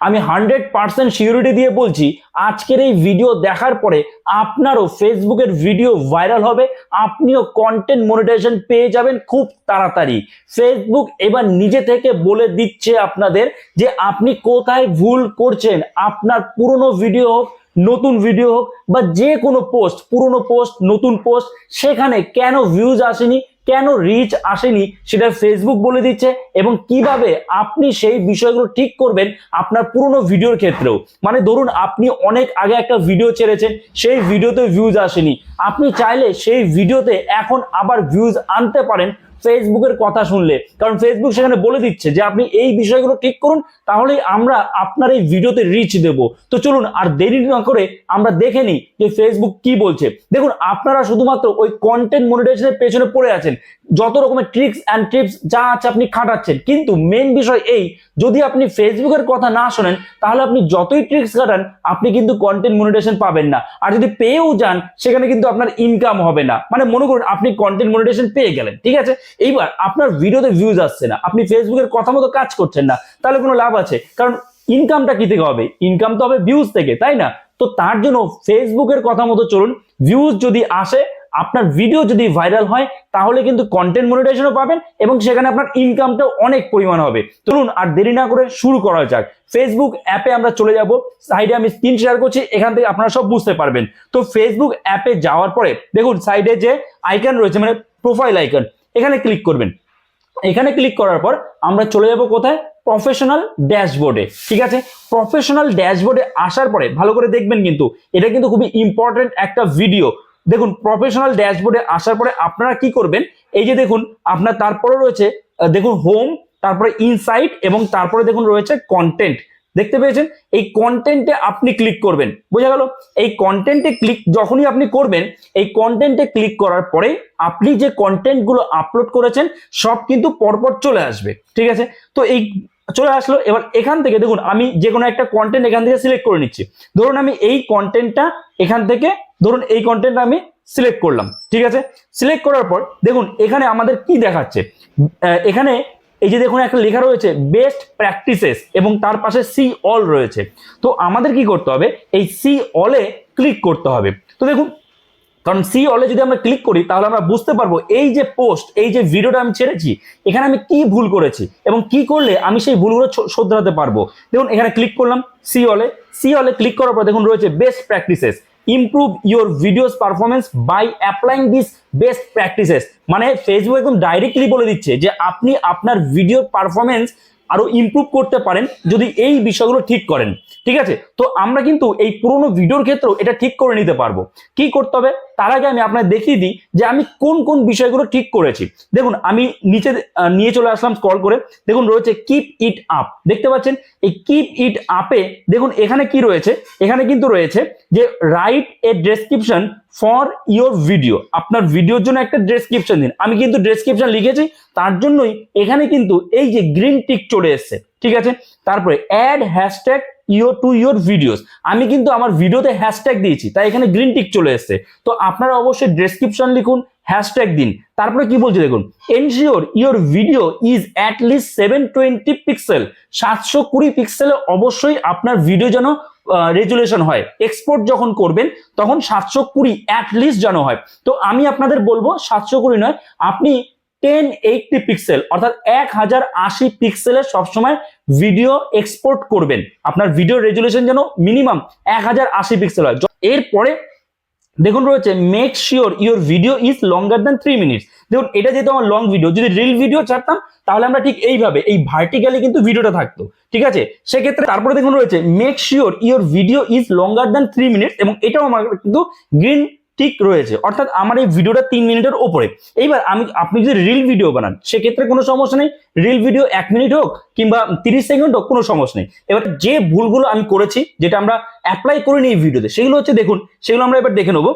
আমি hundred percent security দিয়ে বলছি, আজকের এই ভিডিও দেখার পরে আপনারও ফেসবুকের ভিডিও ভাইরাল হবে, আপনিও কন্টেন্ট মনিটাইজেশন পেয়ে যাবেন খুব তাড়াতাড়ি। ফেসবুক এবার নিজে থেকে বলে দিচ্ছে আপনাদের যে আপনি কোথায় ভুল করছেন, আপনার পুরনো ভিডিও হোক, নতুন ভিডিও হোক, বা যে কোনো পোস্ট পুরনো পোস্ট নতুন পোস্ট সেখানে কেন ভিউজ আসেনি কেন রিচ আসেনি সেটা ফেসবুক বলে দিচ্ছে এবং কীভাবে আপনি সেই বিষয়গুলো ঠিক করবেন আপনার পুরনো ভিডিওর ক্ষেত্রেও। মানে ধরুন আপনি অনেক আগে একটা ভিডিও ছেড়েছেন, সেই ভিডিওতে ভিউজ আসেনি। আপনি চাইলে সেই ভিডিওতে এখন আবার ভিউজ আনতে পারেন ফেসবুকের কথা শুনলে। কারণ ফেসবুক সেখানে বলে দিচ্ছে যে, আপনি এই বিষয়গুলো ঠিক করুন, তাহলেই আমরা আপনার এই ভিডিওতে রিচ দেব। তো চলুন, আর দেরি না করে আমরা দেখে নিই যে ফেসবুক কি বলছে। দেখুন, আপনারা শুধুমাত্র ওই কন্টেন্ট মনিটাইজেশনের পেছনে পড়ে আছেন। যত রকমের ট্রিক্স অ্যান্ড টিপস যা আছে আপনি খাটাচ্ছেন। কিন্তু মেন বিষয় এই, যদি আপনি ফেসবুকের কথা না শোনেন, তাহলে আপনি যতই ট্রিক্স খাটান, আপনি কিন্তু কন্টেন্ট মনিটাইজেশন পাবেন না। আর যদি পেয়েও যান, সেখানে কিন্তু আপনার ইনকাম হবে না। মানে মনে করুন, আপনি কন্টেন্ট মনিটাইজেশন পেয়ে গেলেন, ঠিক আছে? এইবার আপনার ভিডিওতে ভিউজ আসছে না, আপনি ফেসবুকের কথা মতো কাজ করছেন না, তাহলে কোনো লাভ আছে? কারণ ইনকামটা কি থেকে হবে? ইনকাম তো হবে ভিউজ থেকে, তাই না? তো তার জন্য ফেসবুকের কথা মতো চলুন ভিউজ যদি আসে, আপনার ভিডিও যদি ভাইরাল হয়, তাহলে কিন্তু কন্টেন্ট মনিটাইজেশনও পাবেন এবং সেখানে আপনার ইনকামটাও অনেক পরিমাণ হবে। চলুন আর দেরি না করে শুরু করা যাক। ফেসবুক অ্যাপে আমরা চলে যাব সাইডে আমি স্ক্রিন শেয়ার করছি, এখান থেকে আপনারা সব বুঝতে পারবেন। তো ফেসবুক অ্যাপে যাওয়ার পরে, দেখুন সাইডে যে আইকন রয়েছে মানে প্রোফাইল আইকন এখানে ক্লিক করবেন। এখানে ক্লিক করার পর আমরা চলে যাব কোথায়? প্রফেশনাল ড্যাশবোর্ডে ঠিক আছে? প্রফেশনাল ড্যাশবোর্ডে আসার পরে ভালো করে দেখবেন কিন্তু, এটা কিন্তু খুবই ইম্পর্টেন্ট একটা ভিডিও দেখুন প্রফেশনাল ড্যাশবোর্ডে আসার পরে আপনারা কি করবেন? এই যে দেখুন, আপনার তারপরে রয়েছে দেখুন হোম তারপরে ইনসাইট এবং তারপরে দেখুন রয়েছে কন্টেন্ট দেখতে পেয়েছেন? এই কন্টেন্টে আপনি ক্লিক করবেন। বোঝা গেল? এই কন্টেন্টে ক্লিক যখনই আপনি করবেন, এই কন্টেন্টে ক্লিক করার পরে আপনি যে কন্টেন্টগুলো আপলোড করেছেন, সব কিন্তু পরপর চলে আসবে। ঠিক আছে? তো এই চলে আসলো, এবার এখান থেকে দেখুন, আমি যে কোনো একটা কন্টেন্ট এখান থেকে সিলেক্ট করে নিচ্ছি। ধরুন আমি এই কন্টেন্টটা এখান থেকে, ধরুন এই কন্টেন্টটা আমি সিলেক্ট করলাম। ঠিক আছে? সিলেক্ট করার পর দেখুন, এখানে আমাদের কি দেখাচ্ছে? এখানে এই যে দেখুন একটা লেখা রয়েছে বেস্ট প্র্যাকটিসেস এবং তার পাশে সি অল রয়েছে। তো আমাদের কি করতে হবে? এই সি অলে ক্লিক করতে হবে। তো দেখুন, কারণ সি অলে যদি আমরা ক্লিক করি, তাহলে আমরা বুঝতে পারব এই যে পোস্ট এই যে ভিডিওটা আমি ছেড়েছি, এখানে আমি কি ভুল করেছি, এবং কি করলে আমি সেই ভুলগুলো শোধরাতে পারব? দেখুন, এখানে ক্লিক করলাম সি অলে সি অলে ক্লিক করার পর দেখুন রয়েছে best practices improve your videos performance by applying this best practices মানে ফেসবুক একদম ডাইরেক্টলি বলে দিচ্ছে যে আপনি আপনার ভিডিও পারফরমেন্স আরও ইমপ্রুভ করতে পারেন যদি এই বিষয়গুলো ঠিক করেন, ঠিক আছে? তো আমরা কিন্তু এই পুরোনো ভিডিওর ক্ষেত্রেও এটা ঠিক করে নিতে পারব। কি করতে হবে? তার আগে আমি আপনাদের দেখিয়ে দিই যে আমি কোন কোন বিষয়গুলো ঠিক করেছি। দেখুন, আমি নিচে নিয়ে চলে আসলাম স্ক্রল করে। দেখুন, রয়েছে কিপ ইট আপ দেখতে পাচ্ছেন? এই কিপ ইট আপে দেখুন, এখানে কি রয়েছে? এখানে কিন্তু রয়েছে যে write a description for your video আপনার ভিডিওর জন্য একটা ডেসক্রিপশন দিন। আমি কিন্তু ডেসক্রিপশন লিখেছি, তার জন্যই এখানে কিন্তু এই যে গ্রিন টিক চলে এসছে, ঠিক আছে? তারপরে add hashtag your to your videos আমি কিন্তু আমার ভিডিওতে হ্যাশট্যাগ দিয়েছি, তাই এখানে গ্রিন টিক চলে এসছে। তো আপনারা অবশ্যই ডেসক্রিপশন লিখুন হ্যাশট্যাগ দিন। তারপরে কি বলছে দেখুন ensure your video is at least seven twenty pixel সাতশো কুড়ি পিক্সেলে অবশ্যই আপনার ভিডিও যেন রেজুলেশন হয়। এক্সপোর্ট যখন করবেন, তখন সাতশো কুড়ি অ্যাট লিস্ট যেন হয়। তো আমি আপনাদের বলব, সাতশো কুড়ি নয়, আপনি টেন এইটটি পিক্সেল অর্থাৎ এক হাজার আশি পিক্সেলের সবসময় ভিডিও এক্সপোর্ট করবেন। আপনার ভিডিও রেজুলেশন যেন মিনিমাম এক হাজার আশি পিক্সেল হয়। এরপরে দেখুন রয়েছে make sure your video is longer than three minutes দেখুন, এটা যেহেতু আমার লং ভিডিও যদি রিল ভিডিও ছাড়তাম, তাহলে আমরা ঠিক এইভাবে, এই ভার্টিক্যালি কিন্তু ভিডিওটা থাকতো, ঠিক আছে? সেক্ষেত্রে তারপরে দেখুন রয়েছে make sure your video is longer than three minutes এবং এটাও আমার কিন্তু গ্রিন ঠিক রয়েছে, অর্থাৎ আমার এই ভিডিওটা তিন মিনিটের ওপরে। এইবার আমি, আপনি যদি রিল ভিডিও বানান, সেক্ষেত্রে কোনো সমস্যা নেই রিল ভিডিও এক মিনিট হোক, কিংবা তিরিশ সেকেন্ড হোক, কোনো সমস্যা নেই। এবার যে ভুলগুলো আমি করেছি, যেটা আমরা অ্যাপ্লাই করিনি এই ভিডিওতে সেগুলো হচ্ছে দেখুন, সেগুলো আমরা এবার দেখে নেব।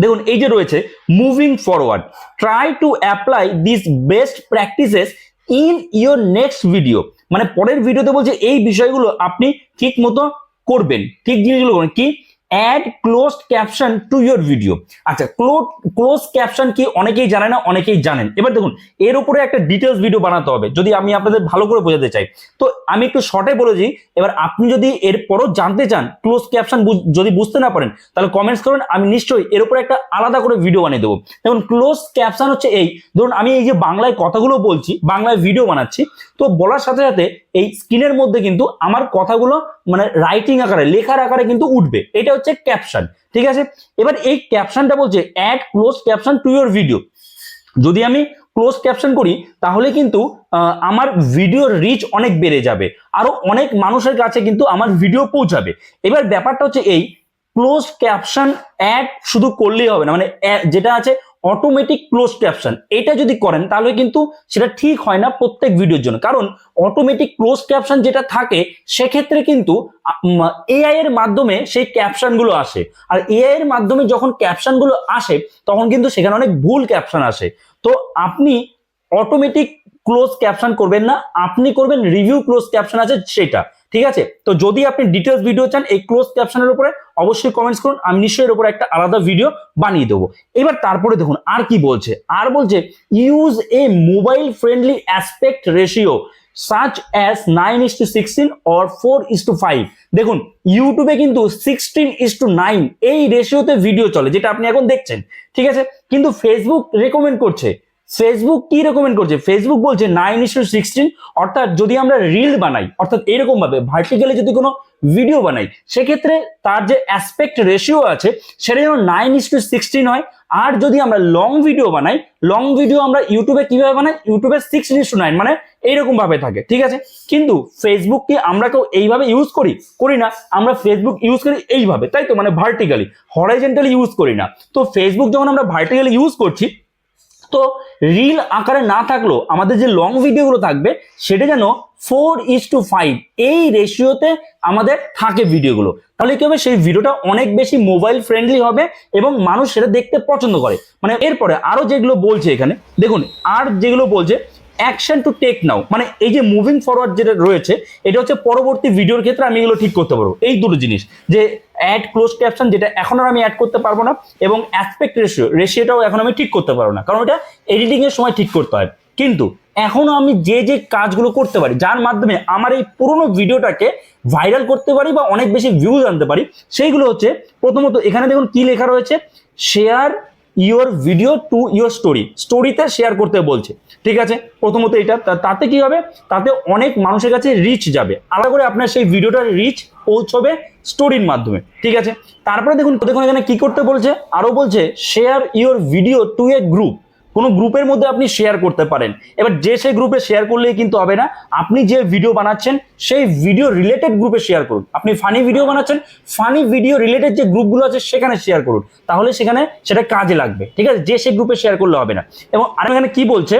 দেখুন, এই যে রয়েছে moving forward try to apply this best practices in your next video মানে পরের ভিডিওতে বলছে, এই বিষয়গুলো আপনি ঠিক মতো করবেন, ঠিক জিনিসগুলো করবেন, কি add closed caption to your video আচ্ছা ক্লোজ ক্লোজ ক্যাপশন কি অনেকেই জানে না, অনেকেই জানেন। এবার দেখুন, এর উপরে একটা ডিটেলস ভিডিও বানাতে হবে, যদি আমি আপনাদের ভালো করে বোঝাতে চাই। তো আমি একটু শর্টে বলেছি এবার আপনি যদি এরপরও জানতে চান ক্লোজ ক্যাপশন যদি বুঝতে না পারেন, তাহলে কমেন্টস করুন, আমি নিশ্চয়ই এর উপরে একটা আলাদা করে ভিডিও বানিয়ে দেবো। দেখুন ক্লোজ ক্যাপশন হচ্ছে এই। ধরুন, আমি এই যে বাংলায় কথাগুলো বলছি, বাংলায় ভিডিও বানাচ্ছি, তো বলার সাথে সাথে এই স্ক্রিনের মধ্যে কিন্তু আমার কথাগুলো মানে রাইটিং আকারে, লেখার আকারে কিন্তু উঠবে। এটা হচ্ছে ক্যাপশন ঠিক আছে? এবার এই ক্যাপশনটা বলছে add close caption to your video যদি আমি ক্লোজ ক্যাপশন করি, তাহলে কিন্তু আমার ভিডিওর রিচ অনেক বেড়ে যাবে। আরও অনেক মানুষের কাছে কিন্তু আমার ভিডিও পৌঁছাবে। এবার ব্যাপারটা হচ্ছে এই ক্লোজ ক্যাপশন অ্যাড শুধু করলেই হবে না। মানে যেটা আছে অটোমেটিক ক্লোজ ক্যাপশন এটা যদি করেন, তাহলে কিন্তু সেটা ঠিক হয় না প্রত্যেক ভিডিওর জন্য। কারণ অটোমেটিক ক্লোজ ক্যাপশন যেটা থাকে, সেক্ষেত্রে কিন্তু এআই এর মাধ্যমে সেই ক্যাপশনগুলো আসে। আর এআই এর মাধ্যমে যখন ক্যাপশনগুলো আসে, তখন কিন্তু সেখানে অনেক ভুল ক্যাপশন আসে। তো আপনি অটোমেটিক ক্লোজ ক্যাপশন করবেন না, আপনি করবেন রিভিউ ক্লোজ ক্যাপশন আছে সেটা। ঠিক আছে? তো যদি আপনি ডিটেলস ভিডিও চান, এই ক্লোজ ক্যাপশনের উপরে অবশ্যই কমেন্টস করুন, আমি নিশ্চয়ই এর উপরে একটা আলাদা ভিডিও বানিয়ে দেবো। এবার তারপরে দেখুন, আর কি বলছে? আর বলছে use a mobile friendly aspect ratio such as nine is to sixteen or four is to five দেখুন ইউটিউবে কিন্তু সিক্সটিন ইস টু নাইন এই রেশিওতে ভিডিও চলে, যেটা আপনি এখন দেখছেন। ঠিক আছে? কিন্তু ফেসবুক রেকমেন্ড করছে ফেসবুক কি রেকমেন্ড করছে? ফেসবুক বলছে নাইন ইস টু সিক্সটিন অর্থাৎ যদি আমরা রিল বানাই, অর্থাৎ এরকম ভাবে ভার্টিক্যালি যদি কোনো ভিডিও বানাই, সেক্ষেত্রে তার যে অ্যাসপেক্ট রেশিও আছে, সেটা যেন নাইন ইস টু সিক্সটিন হয়। আর যদি আমরা লং ভিডিও বানাই লং ভিডিও আমরা ইউটিউবে কীভাবে বানাই? ইউটিউবে সিক্স ইস টু নাইন মানে এইরকম ভাবে থাকে, ঠিক আছে? কিন্তু ফেসবুক কি আমরা কেউ এইভাবে ইউজ করি করি না। আমরা ফেসবুক ইউজ করি এইভাবে, তাই তো? মানে ভার্টিক্যালি হরাইজেন্টালি ইউজ করি না। তো ফেসবুক যখন আমরা ভার্টিক্যালি ইউজ করছি তো রিল আকারে না থাকলেও আমাদের যে লং ভিডিওগুলো থাকবে, সেটা যেন ফোর ইস টু ফাইভ এই রেশিওতে আমাদের থাকে ভিডিওগুলো তাহলে কি হবে? সেই ভিডিওটা অনেক বেশি মোবাইল ফ্রেন্ডলি হবে এবং মানুষ সেটা দেখতে পছন্দ করে। মানে এরপরে আরও যেগুলো বলছে এখানে, দেখুন, আর যেগুলো বলছে অ্যাকশন টু টেক নাও মানে এই যে মুভিং ফরওয়ার্ড যেটা রয়েছে, এটা হচ্ছে পরবর্তী ভিডিওর ক্ষেত্রে আমি এগুলো ঠিক করতে পারব। এই দুটো জিনিস, যে অ্যাড ক্লোজ ক্যাপশন যেটা এখন আর আমি অ্যাড করতে পারব না, এবং অ্যাসপেক্ট রেশিও রেশিওটাও এখন আমি ঠিক করতে পারব না, কারণ এটা এডিটিং এর সময় ঠিক করতে হয়। কিন্তু এখনও আমি যে যে কাজগুলো করতে পারি, যার মাধ্যমে আমার এই পুরোনো ভিডিওটাকে ভাইরাল করতে পারি বা অনেক বেশি ভিউজ আনতে পারি, সেইগুলো হচ্ছে প্রথমত এখানে দেখুন কি লেখা রয়েছে share your video to your story স্টোরিতে শেয়ার করতে বলছে, ঠিক আছে? প্রথমত এটা তাতে কি হবে? তাতে অনেক মানুষের কাছে রিচ যাবে। আলাদা করে আপনার সেই ভিডিওটার রিচ পৌঁছবে স্টোরির মাধ্যমে, ঠিক আছে? তারপরে দেখুন দেখুন এখানে কি করতে বলছে? আরও বলছে share your video to a group কোনো গ্রুপের মধ্যে আপনি শেয়ার করতে পারেন। এবার যে সেই গ্রুপে শেয়ার করলেই কিন্তু হবে না। আপনি যে ভিডিও বানাচ্ছেন, সেই ভিডিও রিলেটেড গ্রুপে শেয়ার করুন। আপনি ফানি ভিডিও বানাচ্ছেন ফানি ভিডিও রিলেটেড যে গ্রুপগুলো আছে সেখানে শেয়ার করুন। তাহলে সেখানে সেটা কাজে লাগবে। ঠিক আছে? যে সেই গ্রুপে শেয়ার করলে হবে না। এবং আর এখানে কি বলছে?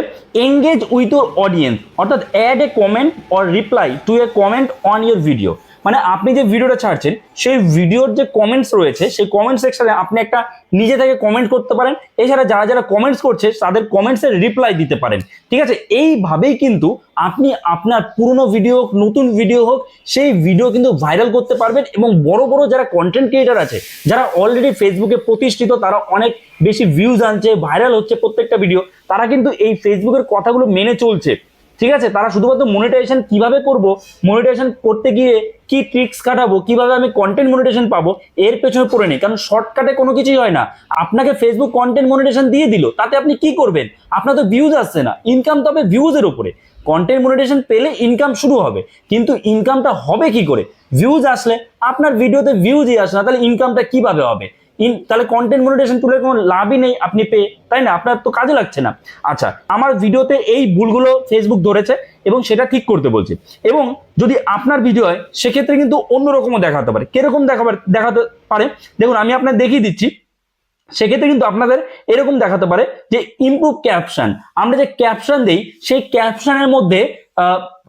এঙ্গেজ উইথ ইউর অডিয়েন্স অর্থাৎ add a comment or reply to a comment on your video মানে আপনি যে ভিডিওটা ছাড়ছেন, সেই ভিডিওর যে কমেন্টস রয়েছে, সেই কমেন্ট সেকশনে আপনি একটা নিজে থেকে কমেন্ট করতে পারেন। এছাড়া যারা যারা কমেন্টস করছে, তাদের কমেন্টসের রিপ্লাই দিতে পারেন। ঠিক আছে? এইভাবেই কিন্তু আপনি আপনার পুরনো ভিডিও হোক, নতুন ভিডিও হোক, সেই ভিডিও কিন্তু ভাইরাল করতে পারবেন এবং বড় বড় যারা কন্টেন্ট ক্রিয়েটার আছে, যারা অলরেডি ফেসবুকে প্রতিষ্ঠিত, তারা অনেক বেশি ভিউজ আনছে ভাইরাল হচ্ছে প্রত্যেকটা ভিডিও তারা কিন্তু এই ফেসবুকের কথাগুলো মেনে চলছে। ঠিক আছে? তারা শুধুমাত্র মনিটাইজেশন কীভাবে করব মনিটাইজেশন করতে গিয়ে কি ট্রিক্স কাটাবো, কীভাবে আমি কন্টেন্ট মনিটাইজেশন পাবো, এর পেছনে পড়ে নেই। কারণ শর্টকাটে কোনো কিছুই হয় না। আপনাকে ফেসবুক কন্টেন্ট মনিটাইজেশন দিয়ে দিল, তাতে আপনি কি করবেন? আপনার তো ভিউজ আসছে না। ইনকাম তো হবে ভিউজের উপরে। কন্টেন্ট মনিটাইজেশন পেলে ইনকাম শুরু হবে। কিন্তু ইনকামটা হবে কি করে? ভিউজ আসলে আপনার ভিডিওতে ভিউজই আসে না, তাহলে ইনকামটা কীভাবে হবে? ইন, তাহলে কন্টেন্ট মনিটাইজেশন তুলে কোনো লাভই নেই আপনি পেয়ে, তাই না? আপনার তো কাজে লাগছে না। আচ্ছা আমার ভিডিওতে এই ভুলগুলো ফেসবুক ধরেছে এবং সেটা ঠিক করতে বলছে। এবং যদি আপনার ভিডিও হয়, সেক্ষেত্রে কিন্তু অন্যরকমও দেখাতে পারে। কীরকম দেখাবার, দেখাতে পারে? দেখুন, আমি আপনার দেখিয়ে দিচ্ছি। সেক্ষেত্রে কিন্তু আপনাদের এরকম দেখাতে পারে যে ইমপ্রুভ ক্যাপশন আমরা যে ক্যাপশন দিই, সেই ক্যাপশনের মধ্যে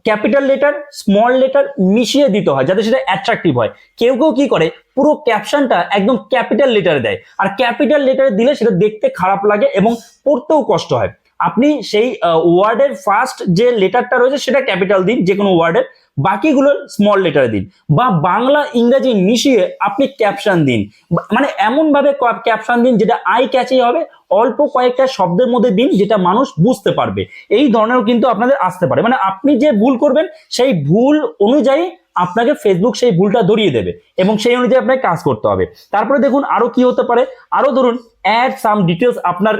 ক্যাপিটাল লেটার, স্মল লেটার মিশিয়ে দিতে হয় যাতে সেটা অ্যাট্রাকটিভ হয়। কেউ কেউ কি করে, পুরো ক্যাপশনটা একদম ক্যাপিটাল লেটারে দেয়। আর ক্যাপিটাল লেটারে দিলে সেটা দেখতে খারাপ লাগে এবং পড়তেও কষ্ট হয়। আপনি সেই ওয়ার্ডের ফার্স্ট যে লেটারটা রয়েছে সেটা ক্যাপিটাল দিন, যে কোনো ওয়ার্ডের। বাকিগুলো স্মল লেটারে দিন। বা বাংলা ইংরেজি মিশিয়ে আপনি ক্যাপশন দিন। মানে এমন ভাবে ক্যাপশন দিন যেটা আই ক্যাচি হবে, অল্প কয়েকটা শব্দের মধ্যে দিন যেটা মানুষ বুঝতে পারবে। এই ধরনেরও কিন্তু আপনাদের আসতে পারে। মানে আপনি যে ভুল করবেন, সেই ভুল অনুযায়ী আপনাকে ফেসবুক সেই ভুলটা ধরিয়ে দেবে এবং সেই অনুযায়ী আপনাকে কাজ করতে হবে। তারপরে দেখুন আরও কি হতে পারে? আরও ধরুন অ্যাড সাম ডিটেলস আপনার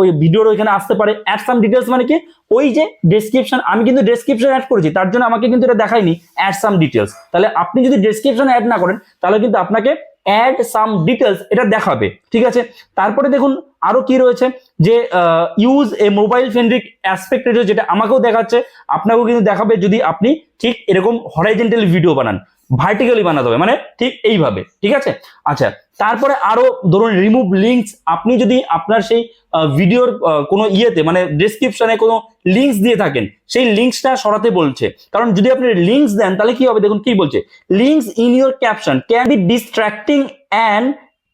ওই ভিডিওর ওইখানে আসতে পারে। অ্যাড সাম ডিটেলস মানে কি? ওই যে ডেসক্রিপশন আমি কিন্তু ডেসক্রিপশন অ্যাড করেছি, তার জন্য আমাকে কিন্তু এটা দেখায়নি অ্যাড সাম ডিটেলস তাহলে আপনি যদি ডেসক্রিপশন অ্যাড না করেন, তাহলে কিন্তু আপনাকে অ্যাড সাম ডিটেলস এটা দেখাবে, ঠিক আছে? তারপরে দেখুন আরও কি রয়েছে? যে use a mobile friendly aspect ratio যেটা আমাকেও দেখাচ্ছে, আপনাকেও কিন্তু দেখাবে যদি আপনি ঠিক এরকম হরাইজেন্টাল ভিডিও বানান ভার্টিক্যালি বানাতে হবে মানে ঠিক এইভাবে, ঠিক আছে? আচ্ছা তারপরে আরও ধরুন রিমুভ লিঙ্কস আপনি যদি আপনার সেই ভিডিওর কোনো ইয়েতে মানে ডেসক্রিপশনে কোনো লিঙ্কস দিয়ে থাকেন, সেই লিঙ্কসটা সরাতে বলছে। কারণ যদি আপনি লিঙ্কস দেন, তাহলে কি হবে? দেখুন কি বলছে links in your caption can be distracting and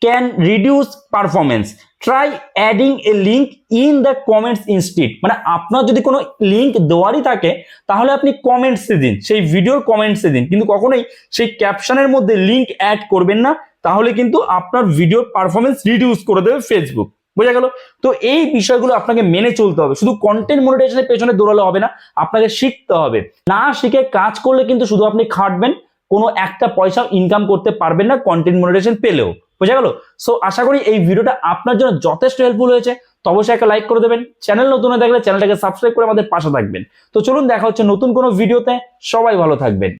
can reduce performance try adding a link in the comments instead মানে আপনার যদি কোনো লিঙ্ক দেওয়ারই থাকে, তাহলে আপনি কমেন্টসে দিন। সেই ভিডিওর কমেন্টসে দিন। কিন্তু কখনোই সেই ক্যাপশনের মধ্যে লিঙ্ক অ্যাড করবেন না। তাহলে কিন্তু আপনার ভিডিওর পারফরমেন্স রিডিউস করে দেবে ফেসবুক বোঝা গেল? তো এই বিষয়গুলো আপনাকে মেনে চলতে হবে। শুধু কন্টেন্ট মনিটাইজেশনের পেছনে দৌড়ালে হবে না, আপনাকে শিখতে হবে। না শিখে কাজ করলে কিন্তু শুধু আপনি খাটবেন, কোনো একটা পয়সা ইনকাম করতে পারবেন না কন্টেন্ট মনিটাইজেশন পেলেও। বোঝা গেল? সো আশা করি এই ভিডিওটা আপনার জন্য যথেষ্ট হেল্পফুল হয়েছে। তো অবশ্যই একটা লাইক করে দেবেন। চ্যানেল নতুন হয়ে থাকলে চ্যানেলটাকে সাবস্ক্রাইব করে আমাদের পাশে থাকবেন। তো চলুন, দেখা হচ্ছে নতুন কোনো ভিডিওতে। সবাই ভালো থাকবেন।